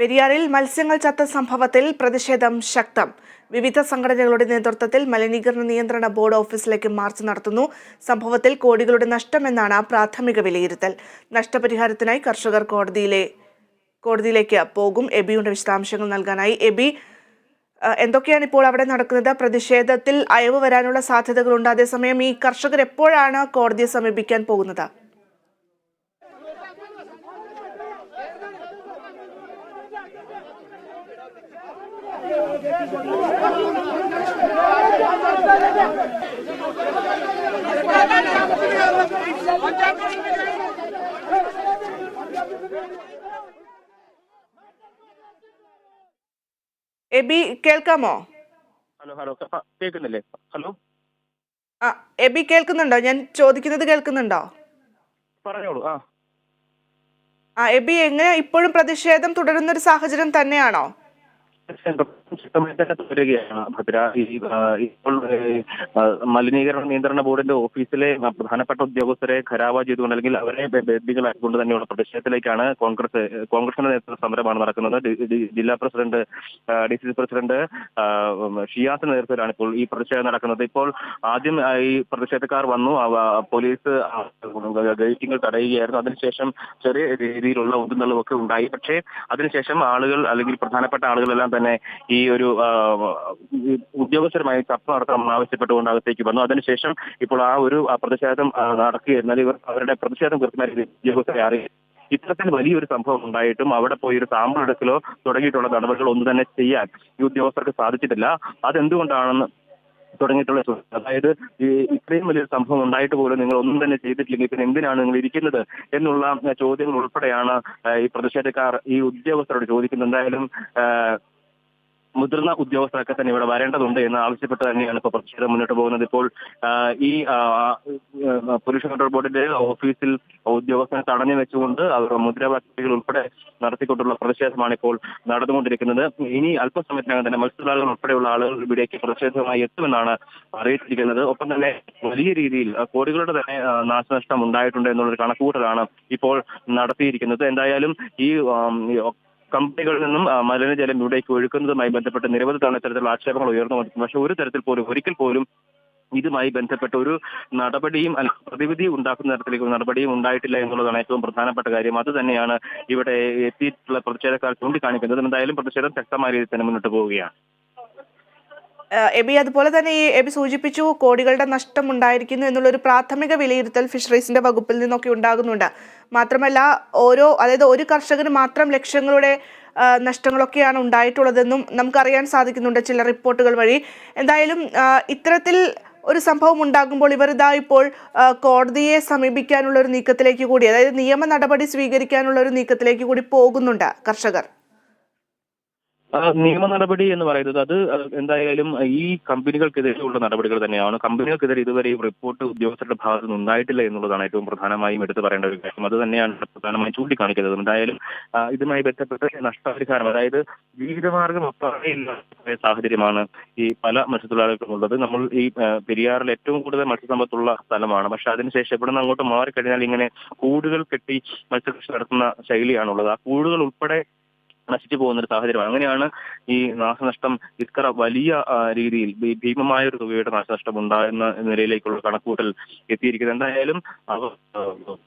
പെരിയാറിൽ മത്സ്യങ്ങൾ ചത്ത സംഭവത്തിൽ പ്രതിഷേധം ശക്തം. വിവിധ സംഘടനകളുടെ നേതൃത്വത്തിൽ മലിനീകരണ നിയന്ത്രണ ബോർഡ് ഓഫീസിലേക്ക് മാർച്ച് നടത്തുന്നു. സംഭവത്തിൽ കോടികളുടെ നഷ്ടമെന്നാണ് പ്രാഥമിക വിലയിരുത്തൽ. നഷ്ടപരിഹാരത്തിനായി കർഷകർ കോടതിയിലെ കോടതിയിലേക്ക് പോകും. എബിയുടെ വിശദാംശങ്ങൾ നൽകാനായി. എബി എന്തൊക്കെയാണ് ഇപ്പോൾ അവിടെ നടക്കുന്നത്? പ്രതിഷേധത്തിൽ അയവ് വരാനുള്ള സാധ്യതകളുണ്ട്. അതേസമയം ഈ കർഷകർ എപ്പോഴാണ് കോടതിയെ സമീപിക്കാൻ പോകുന്നത്? എബി കേൾക്കാമോ? ഹലോ ഹലോ കേൾക്കുന്നില്ലേ? ഹലോ? ആ എബി കേൾക്കുന്നുണ്ടോ? ഞാൻ ചോദിക്കുന്നത് കേൾക്കുന്നുണ്ടോ? പറഞ്ഞോളൂ ആ എബി എങ്ങനെ ഇപ്പോഴും പ്രതിഷേധം തുടരുന്ന ഒരു സാഹചര്യം തന്നെയാണോ? ശക്തമായി തന്നെ തുടരുകയാണ് ഭദ്ര ഇപ്പോൾ മലിനീകരണ നിയന്ത്രണ ബോർഡിന്റെ ഓഫീസിലെ പ്രധാനപ്പെട്ട ഉദ്യോഗസ്ഥരെ ഖരാവ ചെയ്തുകൊണ്ട് അല്ലെങ്കിൽ അവരെ ബന്ദികളാക്കിക്കൊണ്ട് തന്നെയുള്ള പ്രതിഷേധത്തിലേക്കാണ് കോൺഗ്രസ് കോൺഗ്രസിന്റെ നേതൃത്വ സമരമാണ് നടക്കുന്നത്. ജില്ലാ പ്രസിഡന്റ് ഡി സി പ്രസിഡന്റ് ഷിയാസിന്റെ നേതൃത്വത്തിലാണ് ഇപ്പോൾ ഈ പ്രതിഷേധം നടക്കുന്നത്. ഇപ്പോൾ ആദ്യം ഈ പ്രതിഷേധക്കാർ വന്നു. പോലീസ് ഗേറ്റിങ്ങൾ തടയുകയായിരുന്നു. അതിനുശേഷം ചെറിയ രീതിയിലുള്ള ഒതുന്നലും ഒക്കെ ഉണ്ടായി. പക്ഷേ അതിനുശേഷം ആളുകൾ അല്ലെങ്കിൽ പ്രധാനപ്പെട്ട ആളുകളെല്ലാം തന്നെ ഈ ഒരു ഉദ്യോഗസ്ഥരുമായി ചർച്ച നടത്തണം ആവശ്യപ്പെട്ടുകൊണ്ട് അകത്തേക്ക് വന്നു. അതിനുശേഷം ഇപ്പോൾ ആ ഒരു പ്രതിഷേധം നടക്കുകയായിരുന്നു. ഇവർ അവരുടെ പ്രതിഷേധം കൃത്യമായ ഉദ്യോഗസ്ഥരെ അറിയിച്ചു. ഇത്തരത്തിൽ വലിയൊരു സംഭവം ഉണ്ടായിട്ടും അവിടെ പോയി ഒരു സാമ്പിൾ എടുക്കലോ തുടങ്ങിയിട്ടുള്ള നടപടികൾ ഒന്നും തന്നെ ചെയ്യാൻ ഈ ഉദ്യോഗസ്ഥർക്ക് സാധിച്ചിട്ടില്ല. അതെന്തുകൊണ്ടാണെന്ന് തുടങ്ങിയിട്ടുള്ള. അതായത് ഈ ഇത്രയും വലിയൊരു സംഭവം ഉണ്ടായിട്ട് പോലും നിങ്ങൾ ഒന്നും തന്നെ ചെയ്തിട്ടില്ലെങ്കിൽ പിന്നെ എന്തിനാണ് നിങ്ങൾ ഇരിക്കുന്നത് എന്നുള്ള ചോദ്യങ്ങൾ ഉൾപ്പെടെയാണ് ഈ പ്രതിഷേധക്കാർ ഈ ഉദ്യോഗസ്ഥരോട് ചോദിക്കുന്നത്. എന്തായാലും മുതിർന്ന ഉദ്യോഗസ്ഥരൊക്കെ തന്നെ ഇവിടെ വരേണ്ടതുണ്ട് എന്ന് ആവശ്യപ്പെട്ട് തന്നെയാണ് ഇപ്പോൾ പ്രതിഷേധം മുന്നോട്ട് പോകുന്നത്. ഇപ്പോൾ ഈ പൊല്യൂഷൻ കൺട്രോൾ ബോർഡിന്റെ ഓഫീസിൽ ഉദ്യോഗസ്ഥനെ തടഞ്ഞു വെച്ചുകൊണ്ട് അവർ മുദ്രാവാക്യങ്ങൾ ഉൾപ്പെടെ നടത്തിക്കൊണ്ടുള്ള പ്രതിഷേധമാണ് ഇപ്പോൾ നടന്നുകൊണ്ടിരിക്കുന്നത്. ഇനി അല്പസമയത്തിനകം തന്നെ മത്സ്യത്തൊഴിലാളികൾ ഉൾപ്പെടെയുള്ള ആളുകൾ ഇവിടേക്ക് പ്രതിഷേധവുമായി എത്തുമെന്നാണ് അറിയിച്ചിരിക്കുന്നത്. ഒപ്പം തന്നെ വലിയ രീതിയിൽ കോടികളുടെ തന്നെ നാശനഷ്ടം ഉണ്ടായിട്ടുണ്ട് എന്നുള്ളൊരു കണക്കുകൂട്ടലാണ് ഇപ്പോൾ നടത്തിയിരിക്കുന്നത്. എന്തായാലും ഈ കമ്പനികളിൽ നിന്നും മലിനജലം ഇവിടേക്ക് ഒഴുക്കുന്നതുമായി ബന്ധപ്പെട്ട് നിരവധി തവണ ഇത്തരത്തിലുള്ള ആക്ഷേപങ്ങൾ ഉയർന്നു വന്നിട്ടുണ്ട്. പക്ഷെ ഒരു തരത്തിൽ പോലും ഒരിക്കൽ പോലും ഇതുമായി ബന്ധപ്പെട്ട ഒരു നടപടിയും പ്രതിവിധി ഉണ്ടാക്കുന്ന തരത്തിലേക്ക് ഒരു നടപടിയും ഉണ്ടായിട്ടില്ല എന്നുള്ളതാണ് ഏറ്റവും പ്രധാനപ്പെട്ട കാര്യം. അത് തന്നെയാണ് ഇവിടെ എത്തിയിട്ടുള്ള പ്രതിഷേധക്കാർ ചൂണ്ടിക്കാണിക്കുന്നത്. എന്തായാലും പ്രതിഷേധം ശക്തമായ രീതിയിൽ തന്നെ മുന്നോട്ട് പോവുകയാണ്. എബി അതുപോലെ തന്നെ ഈ എബി സൂചിപ്പിച്ചു കോടികളുടെ നഷ്ടം ഉണ്ടായിരിക്കുന്നു എന്നുള്ളൊരു പ്രാഥമിക വിലയിരുത്തൽ ഫിഷറീസിന്റെ വകുപ്പിൽ നിന്നൊക്കെ ഉണ്ടാകുന്നുണ്ട്. മാത്രമല്ല ഓരോ അതായത് ഒരു കർഷകന് മാത്രം ലക്ഷങ്ങളുടെ നഷ്ടങ്ങളൊക്കെയാണ് ഉണ്ടായിട്ടുള്ളതെന്നും നമുക്കറിയാൻ സാധിക്കുന്നുണ്ട് ചില റിപ്പോർട്ടുകൾ വഴി. എന്തായാലും ഇത്തരത്തിൽ ഒരു സംഭവം ഉണ്ടാകുമ്പോൾ ഇവരിതാ ഇപ്പോൾ കോടതിയെ സമീപിക്കാനുള്ള ഒരു നീക്കത്തിലേക്ക് കൂടി അതായത് നിയമ നടപടി സ്വീകരിക്കാനുള്ള ഒരു നീക്കത്തിലേക്ക് കൂടി പോകുന്നുണ്ട് കർഷകർ. നിയമ നടപടി എന്ന് പറയുന്നത് അത് എന്തായാലും ഈ കമ്പനികൾക്കെതിരെയുള്ള നടപടികൾ തന്നെയാണ്. കമ്പനികൾക്കെതിരെ ഇതുവരെ റിപ്പോർട്ട് ഉദ്യോഗസ്ഥരുടെ ഭാഗത്ത് നിന്ന് ഉണ്ടായിട്ടില്ല എന്നുള്ളതാണ് ഏറ്റവും പ്രധാനമായും എടുത്തു പറയേണ്ട ഒരു കാര്യം. അത് തന്നെയാണ് പ്രധാനമായും ചൂണ്ടിക്കാണിക്കുന്നത്. എന്തായാലും ഇതുമായി ബന്ധപ്പെട്ട് നഷ്ടപരിഹാരം അതായത് ജീവിതമാർഗം ഒപ്പാകെയില്ലാത്ത സാഹചര്യമാണ് ഈ പല മത്സ്യത്തൊഴിലാളികൾക്കും ഉള്ളത്. നമ്മൾ ഈ പെരിയാറിൽ ഏറ്റവും കൂടുതൽ മത്സ്യസമ്പത്തുള്ള സ്ഥലമാണ്. പക്ഷെ അതിനുശേഷം ഇവിടെ നിന്ന് അങ്ങോട്ട് മാറിക്കഴിഞ്ഞാൽ ഇങ്ങനെ കൂടുകൾ കെട്ടി മത്സ്യകൃഷി നടത്തുന്ന ശൈലിയാണുള്ളത്. ആ കൂടുകൾ ഉൾപ്പെടെ നശിച്ചു പോകുന്ന ഒരു സാഹചര്യമാണ്. അങ്ങനെയാണ് ഈ നാശനഷ്ടം ഇത്ര വലിയ രീതിയിൽ ഭീമമായ ഒരു തുകയുടെ നാശനഷ്ടം ഉണ്ടാകുന്ന നിലയിലേക്കുള്ള കണക്കൂട്ടൽ എത്തിയിരിക്കുന്നത്. എന്തായാലും അവർ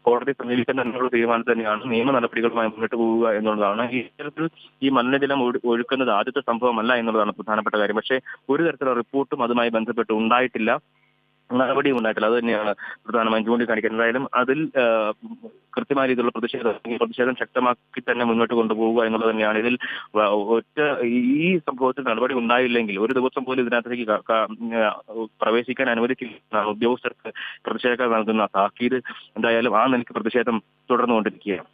കോടതി സമീപിക്കാൻ തന്നെയുള്ള തീരുമാനം തന്നെയാണ് നിയമ നടപടികളുമായി മുന്നോട്ട് പോവുക എന്നുള്ളതാണ്. ഈ തരത്തിൽ ഈ മലിനജലം ഒഴു- ഒഴുക്കുന്നത് ആദ്യത്തെ സംഭവമല്ല എന്നുള്ളതാണ് പ്രധാനപ്പെട്ട കാര്യം. പക്ഷേ ഒരു തരത്തിലുള്ള റിപ്പോർട്ടും അതുമായി ബന്ധപ്പെട്ട് ഉണ്ടായിട്ടില്ല. നടപടിയും ഉണ്ടായിട്ടില്ല. അത് തന്നെയാണ് പ്രധാനമായും ചൂണ്ടിക്കാണിക്കുന്നത്. എന്തായാലും അതിൽ കൃത്യമായ രീതിയിലുള്ള പ്രതിഷേധം പ്രതിഷേധം ശക്തമാക്കി തന്നെ മുന്നോട്ട് കൊണ്ടുപോവുക എന്നുള്ളത് തന്നെയാണ്. ഇതിൽ ഒറ്റ ഈ സംഭവത്തിൽ നടപടി ഉണ്ടായില്ലെങ്കിൽ ഒരു ദിവസം പോലും ഇതിനകത്തേക്ക് പ്രവേശിക്കാൻ അനുവദിക്കില്ല ഉദ്യോഗസ്ഥർക്ക് പ്രതിഷേധക്കാർ നൽകുന്ന താക്കീത് എന്തായാലും ആ നിലയ്ക്ക് പ്രതിഷേധം തുടർന്നുകൊണ്ടിരിക്കുകയാണ്.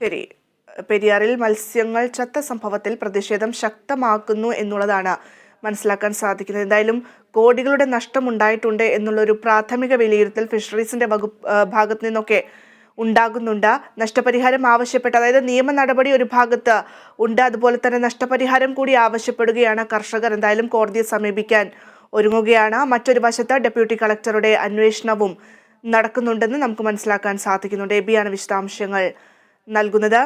ശരി. പെരിയാറിൽ മത്സ്യങ്ങൾ ചത്ത സംഭവത്തിൽ പ്രതിഷേധം ശക്തമാക്കുന്നു എന്നുള്ളതാണ് മനസ്സിലാക്കാൻ സാധിക്കുന്നത് എന്തായാലും കോടികളുടെ നഷ്ടം ഉണ്ടായിട്ടുണ്ട് എന്നുള്ളൊരു പ്രാഥമിക വിലയിരുത്തൽ ഫിഷറീസിന്റെ വകുപ്പ് ഭാഗത്ത് നിന്നൊക്കെ ഉണ്ടാകുന്നുണ്ട്. നഷ്ടപരിഹാരം ആവശ്യപ്പെട്ട അതായത് നിയമ നടപടി ഒരു ഭാഗത്ത് ഉണ്ട് അതുപോലെ തന്നെ നഷ്ടപരിഹാരം കൂടി ആവശ്യപ്പെടുകയാണ് കർഷകർ. എന്തായാലും കോടതിയെ സമീപിക്കാൻ ഒരുങ്ങുകയാണ്. മറ്റൊരു വശത്ത് ഡെപ്യൂട്ടി കളക്ടറുടെ അന്വേഷണവും നടക്കുന്നുണ്ടെന്ന് നമുക്ക് മനസ്സിലാക്കാൻ സാധിക്കുന്നുണ്ട്. എബിയാണ് വിശദാംശങ്ങൾ നൽകുന്നത്.